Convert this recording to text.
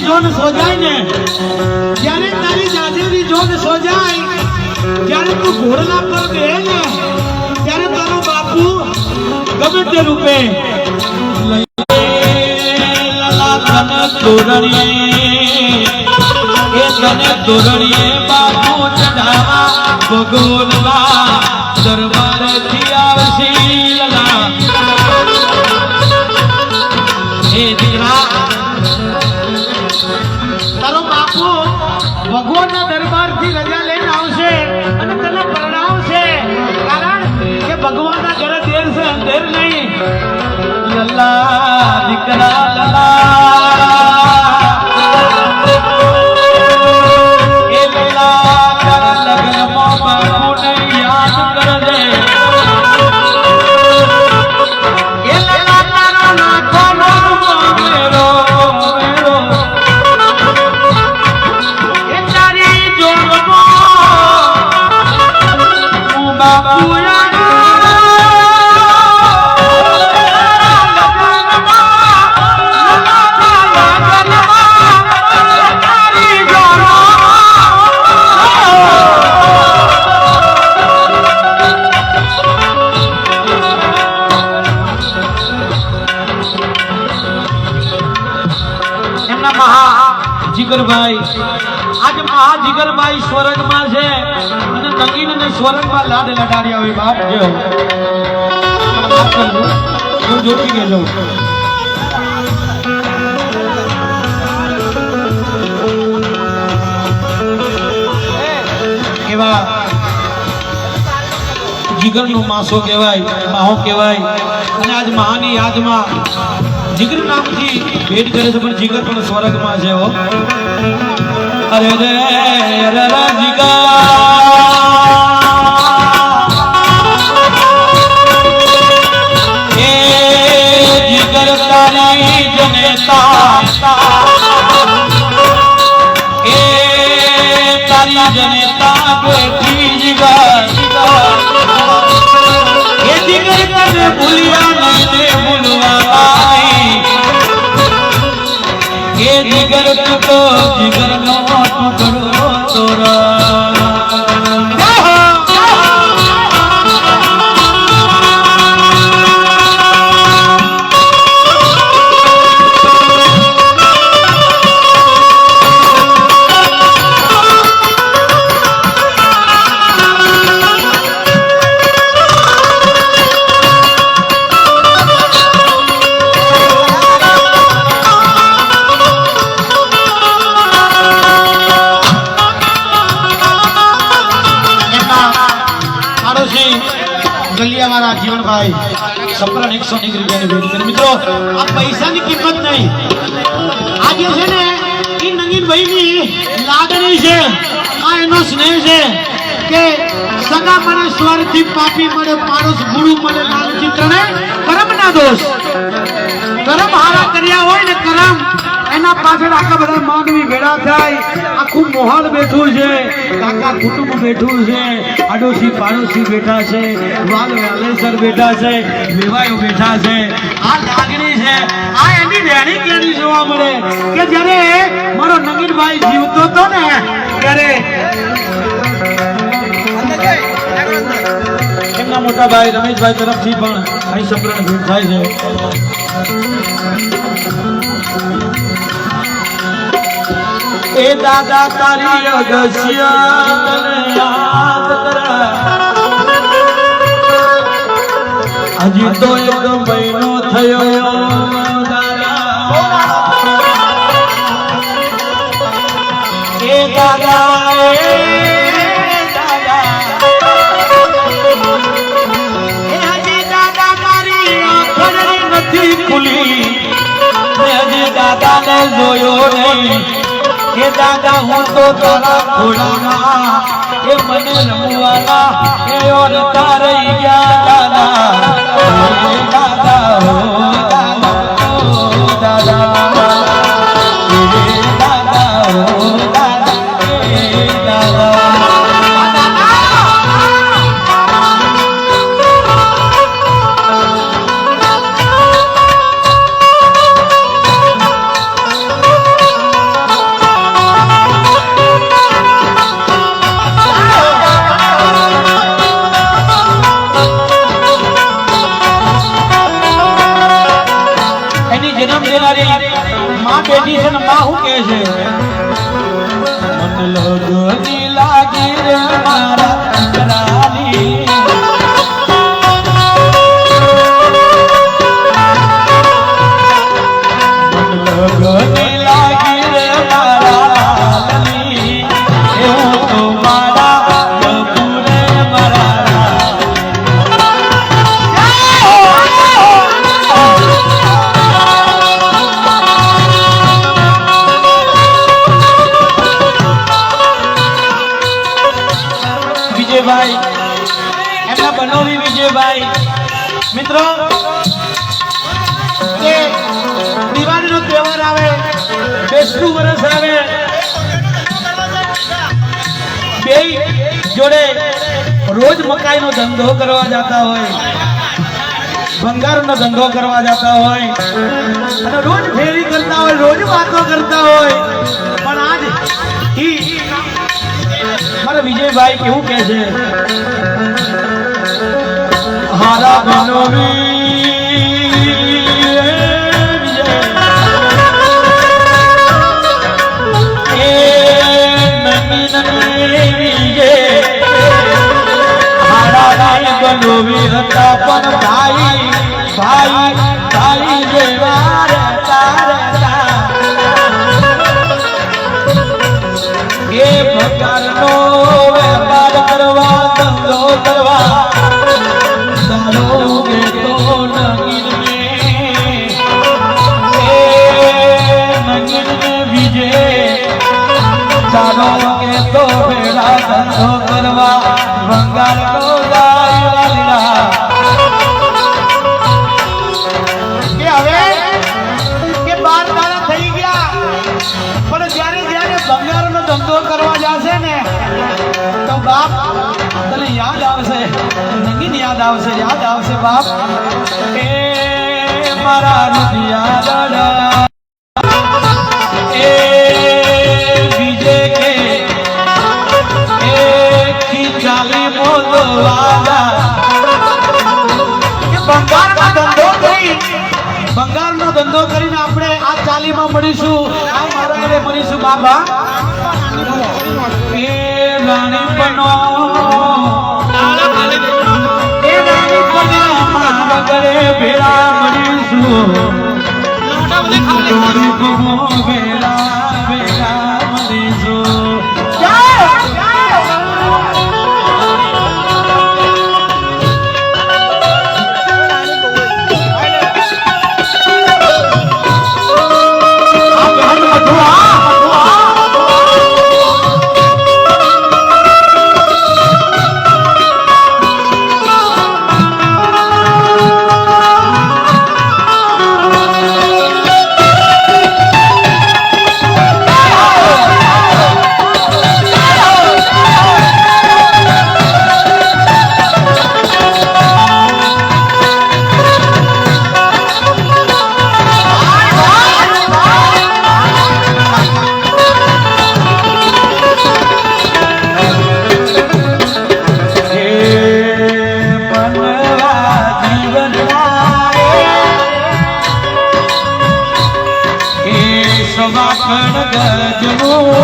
John સોજાય ને, જ્યારે તારી દાદીની જોન સોજાય ત્યારે તું ઘોડના પર બે ને, ત્યારે તારો બાપુ ગમે તે રૂપે તોરણીએ, એ બાપુ ચઢાવા ભગોલવા જીગરભાઈ. આજે મહા જીગરભાઈ સ્વર્ગમાં છે અને નગીનને સ્વર્ગમાં લાડ લડાડ્યા હોય બાપ જો માફ જોતી એવા જીગરનો માસો કહેવાય માહો કહેવાય. અને આજ મહાની યાદમાં જીગર નામથી ભેટ કરે છે, પણ જીગર પણ સ્વર્ગમાં છે અરે રે જીગર. જનેતા. જીગર તું તો જીગર નો ટુકડો તોરા પાડોશી ગલિયાવાળા જીવનભાઈ સપરણ એકસો એક આ પૈસાની કિંમત નહીં. આ જે છે ને, એ નગીનભાઈની લાગણી છે, આ એનો સ્નેહ છે કે સગા મળે સ્વરથી પાપી મળે, પાડોશ ગુરુ મળે, લાલચી ત્રણે કર્મના દોષ. કરમ હારા કર્યા હોય ને કરમ એના પાછળ આખા બધા માનવી ભેડા થાય. આખું મોહલ બેઠું છે. કાકા કુટુંબ બેઠું છે. આડોશી પાડોશી બેઠા છે. વાલ વાલેસર બેઠા છે. વેવાયો બેઠા છે. આ લાગણી છે. આ એની રેણી કેણી જોવા મળે? કે જ્યારે મારો નગીનભાઈ જીવતો હતો ને, ત્યારે એમના મોટા ભાઈ, રમેશભાઈ તરફથી પણ અહીં સપ્રણ ભેટ થાય છે. એ દાદા તારી અગસ્યા હજી તો એક મહિનો થયો. દાદા ખુલી. હજી દાદા ને જોયો નહીં. કે દાદા હું તો તારા ખોળામાં એ મને રમવાના. એ ઓર રહી ગયા દાદા. লাগি রে মারা। મિત્રો કે દિવાળીનો તહેવાર આવે, બેસતું વર્ષ આવે, બે જોડે રોજ મકાઈનો ધંધો કરવા જતા હોય, ભંગારનો ધંધો કરવા જતા હોય, અને રોજ ફેરી કરતા હોય, રોજ વાતો કરતા હોય. પણ આજ ઈ મારા વિજયભાઈ કેવું કે છે? હારા રાય બનોવી હતા પણ ભાઈ ભાઈ ભાઈ જેવા રહેતા એ પ્રકારનો ધંધો કરવા જશે ને, તો બાપ, તને યાદ આવશે યાદ આવશે યાદ આવશે બાપ. એ મારા રૂપિયા બાબા. એ રાણી બનો એ રાણી મારા ઘરે ભેળા મળીશું સવાકણ ગજનું.